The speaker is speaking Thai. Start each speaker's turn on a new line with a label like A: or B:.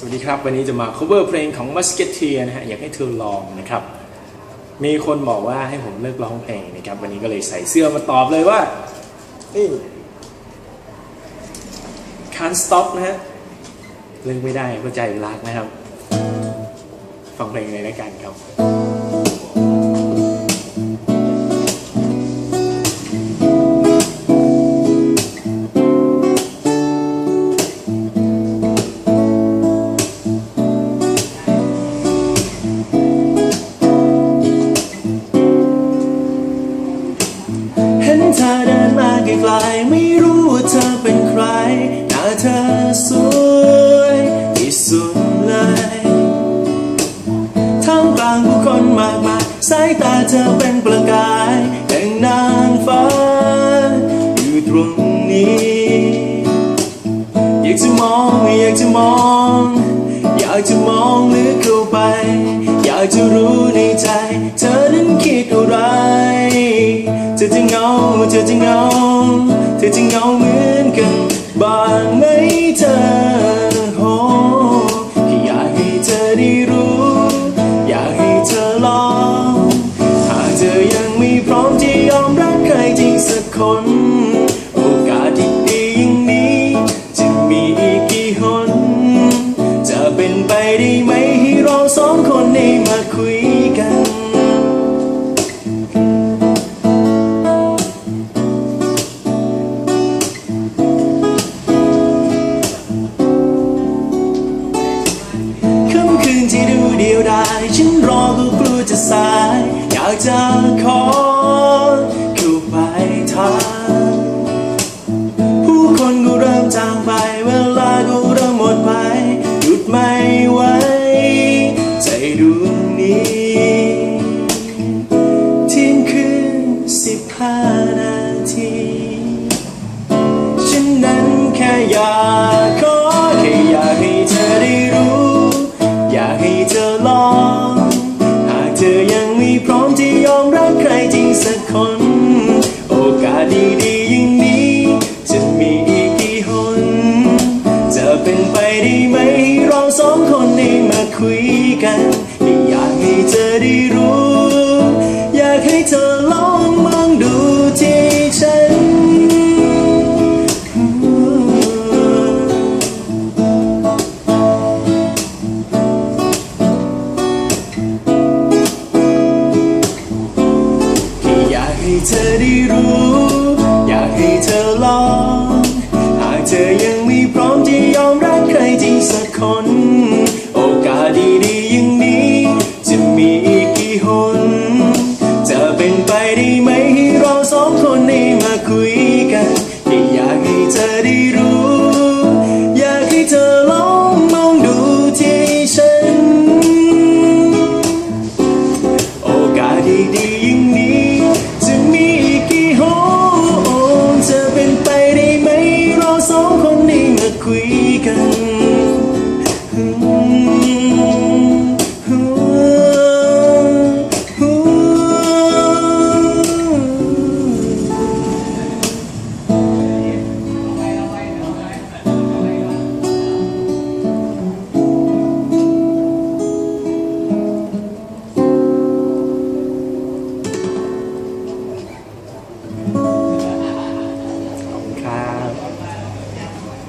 A: สวัสดีครับ วันนี้จะมา cover เพลงของ Musketeer นะฮะ อยากให้เธอลองนะครับ มีคนบอกว่าให้ผมเลิกร้องเพลงนะครับ วันนี้ก็เลยใส่เสื้อมาตอบเลยว่านี่ can't stop นะฮะเลิกไม่ได้เพราะใจรักนะครับ ฟังเพลงเลยแล้วกันครับา
B: ยตาเธอเป็นประกายแห่งนางฟ้า อยู่ตรงนี้ อยากจะมอง อยากจะมอง อยากจะมองลึกเข้าไป อยากจะรู้ในใจ เธอนั้นคิดอะไร เธอจะเหงา เธอจะเหงา เธอจะเหงา คุยกัน ค่ำคืนที่ดูเดียวดายฉันรอก็ ด ได้รู้ อยากให้เธอลองมองดูที่ฉัน อยากให้เธอได้รู้ อยากให้เธอลอง หากเธอยังไม่พร้อมจะยอมรักใครจริงสักคน หน จะเป็นไปได้ไหมให้เราสองคนนี้มาคุยกันแค่อยากให้เธอได้รู้ อยากให้เธอลองมองดูที่ฉัน โอกาสดีๆ